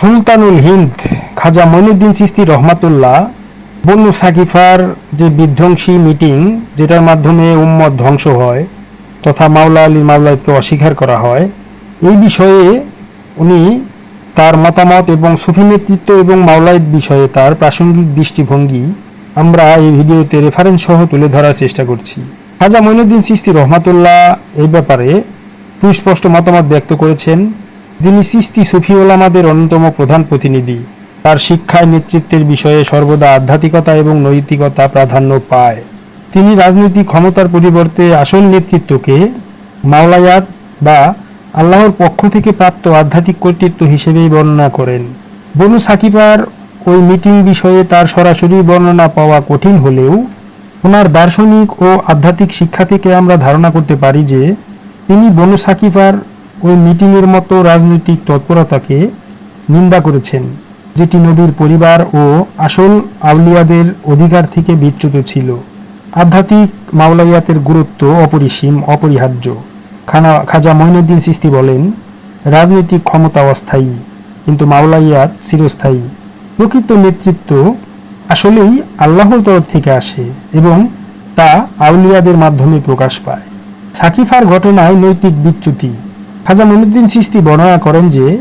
সুলতানুল হিন্দ খাজা মঈনুদ্দিন চিস্তি রহমাতুল্লাহ, বনু সাকিফার যে বিধ্বংসী মিটিং, যেটার মাধ্যমে উম্মত ধ্বংস হয়, তথা মাওলা আলী মাওলাদকে অস্বীকার করা হয়, এই বিষয়ে উনি তার মতামত এবং সুফি নেতৃত্ব এবং মাওলাইদ বিষয়ে তার প্রাসঙ্গিক দৃষ্টিভঙ্গি আমরা এই ভিডিওতে রেফারেন্স সহ তুলে ধরার চেষ্টা করছি। খাজা মঈনুদ্দিন সিস্তি রহমাতুল্লাহ এই ব্যাপারে সুস্পষ্ট মতামত ব্যক্ত করেছেন। যিনি সিস্তি সুফি ওলামাদের অন্যতম প্রধান প্রতিনিধি, তার শিক্ষায় নেতৃত্বের বিষয়ে সর্বদা আধ্যাত্মিকতা এবং নৈতিকতা প্রাধান্য পায়। তিনি রাজনৈতিক ক্ষমতার পরিবর্তে আসল নেতৃত্বকে মাওলায়াত বা আল্লাহর পক্ষ থেকে প্রাপ্ত আধ্যাত্মিক কর্তৃত্ব হিসেবেই বর্ণনা করেন। বনু সাকিবার ওই মিটিং বিষয়ে তার সরাসরি বর্ণনা পাওয়া কঠিন হলেও, ওনার দার্শনিক ও আধ্যাত্মিক শিক্ষা থেকে আমরা ধারণা করতে পারি যে, তিনি বনু সাকিফার ওই মিটিংয়ের মতো রাজনৈতিক তৎপরতাকে নিন্দা করেছেন, যেটি নবীর পরিবার ও আসল আউলিয়াদের অধিকার থেকে বিচ্যুত ছিল। আধ্যাত্মিক মাওলাইয়াতের গুরুত্ব অপরিসীম, অপরিহার্য। খানা, খাজা মঈনুদ্দিন সিস্তি বলেন, রাজনৈতিক ক্ষমতা অস্থায়ী, কিন্তু মাওলাইয়াত চিরস্থায়ী। প্রকৃত নেতৃত্ব আসলেই আল্লাহর তরফ থেকে আসে এবং তা আউলিয়াদের মাধ্যমে প্রকাশ পায়। সাকিফার ঘটনায় নৈতিক বিচ্যুতি খাজা মঈনুদ্দিন সিস্তি বর্ণনা করেন যে,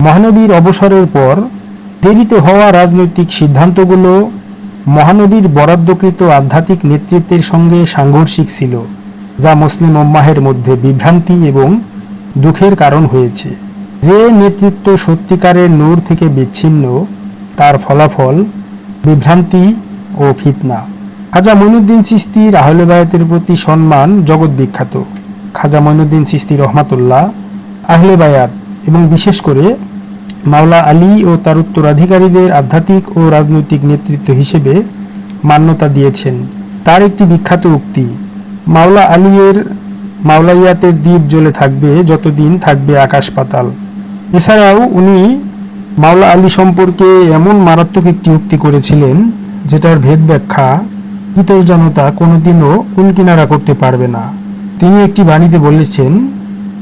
মহানবীর অবসরের পর দেরিতে হওয়া রাজনৈতিক সিদ্ধান্তগুলো মহানবীর বরাদ্দকৃত আধ্যাত্মিক নেতৃত্বের সঙ্গে সাংঘর্ষিক ছিল, যা মুসলিম উম্মাহের মধ্যে বিভ্রান্তি এবং দুঃখের কারণ হয়েছে। যে নেতৃত্ব সত্যিকারের নূর থেকে বিচ্ছিন্ন, তার ফলাফল বিভ্রান্তি ও ফিতনা। খাজা মঈনুদ্দিন চিস্তির আহলে বায়াতের প্রতি সম্মান জগৎ বিখ্যাত। খাজা মঈনুদ্দিন সিস্তি রহমাতুল্লাহ আহলে বায়াত এবং বিশেষ করে মাওলা আলী ও তার উত্তরাধিকারীদের আধ্যাত্মিক ও রাজনৈতিক নেতৃত্ব হিসেবে মান্যতা দিয়েছেন। তার একটি বিখ্যাত উক্তি, মাওলা আলীর মাওলাইয়াতের দ্বীপ জ্বলে থাকবে, যতদিন থাকবে আকাশ পাতাল। এছাড়াও উনি মাওলা আলী সম্পর্কে এমন মারাত্মক একটি উক্তি করেছিলেন, যেটার ভেদ ব্যাখ্যা, ইতর জনতা কোনোদিনও কুলকিনারা করতে পারবে না। তিনি একটি বাণীতে বলেছেন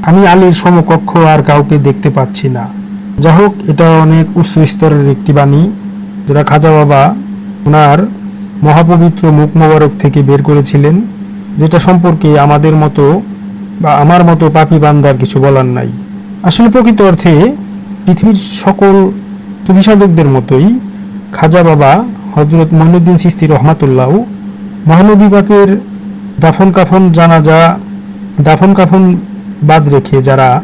আমি আলীর সমকক্ষ আর কাউকে দেখতে পাচ্ছি না। যা হোক এটা অনেক উচ্চ স্তরের একটি বাণী, যেটা খাজা বাবা ওনার মহাপবিত্র মুখ মোবারক থেকে বের করেছিলেন, যেটা সম্পর্কে আমাদের মতো বা আমার মতো পাপি বান্দার কিছু বলার নাই। আসলে প্রকৃত অর্থে পৃথিবীর সকল সুবিসাধকদের মতোই খাজা বাবা হজরত মঈনুদ্দিন সিস্তি রহমাতুল্লাহ মহানবী পাকের দাফন কাফন জানাজা, দাফন কাফন বাদ রেখে যারা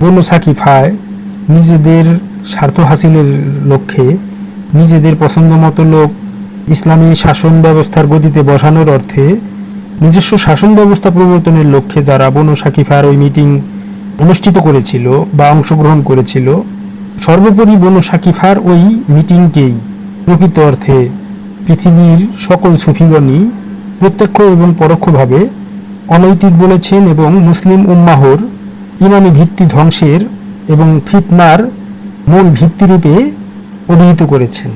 বনু সাকিফায় নিজেদের স্বার্থ হাসিলের লক্ষ্যে নিজেদের পছন্দ মতো লোক ইসলামী শাসন ব্যবস্থার গতিতে বসানোর অর্থে নিজস্ব শাসন ব্যবস্থা প্রবর্তনের লক্ষ্যে যারা বনু সাকিফার ওই মিটিং অনুষ্ঠিত করেছিল বা অংশগ্রহণ করেছিল, সর্বোপরি বনু সাকিফার ওই মিটিংকেই প্রকৃত অর্থে পৃথিবীর সকল সুফিগণই প্রত্যক্ষ এবং পরোক্ষভাবে অনৈতিক বলেছেন এবং মুসলিম উম্মাহর ইমানি ভিত্তি ধ্বংসের এবং ফিতনার মূল ভিত্তিরূপে অভিহিত করেছেন।